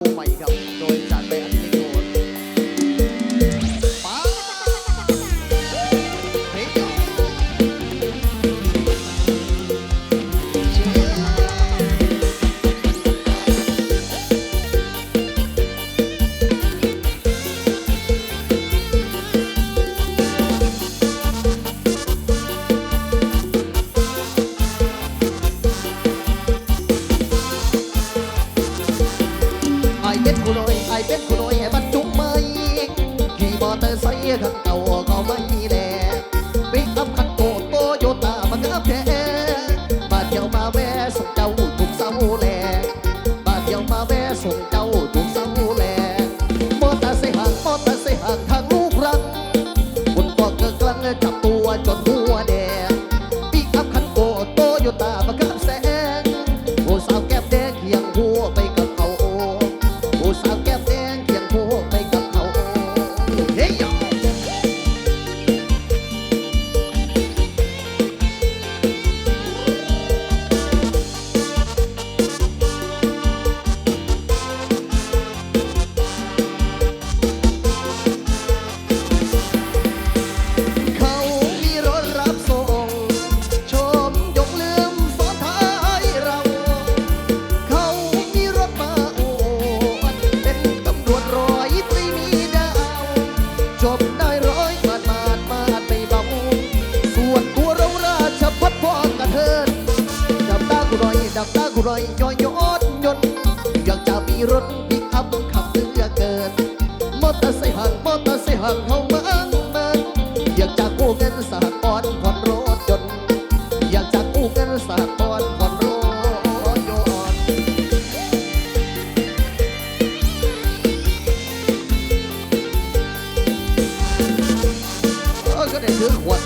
ใหม่ครับ ไอเป็นผู้น้อยไอเป็นผู้น้อยให้บรรจุไม่ขี่มอเตอร์ไซค์ข้างเต่าก็ไม่ ดับตากูหน่อยย้อยยดยนอยากจะมีรถปิกอัพขับเหลือเกิน มอเตอร์ไซค์ห่างมอเตอร์ไซค์ห่างเขาเมืองเมืองอยากจะกู้เงินสหกรณ์ผ่อนรถยนต์อยากจะกู้เงินสหกรณ์ผ่อนรถยนต์เออก็ได้ถือขวด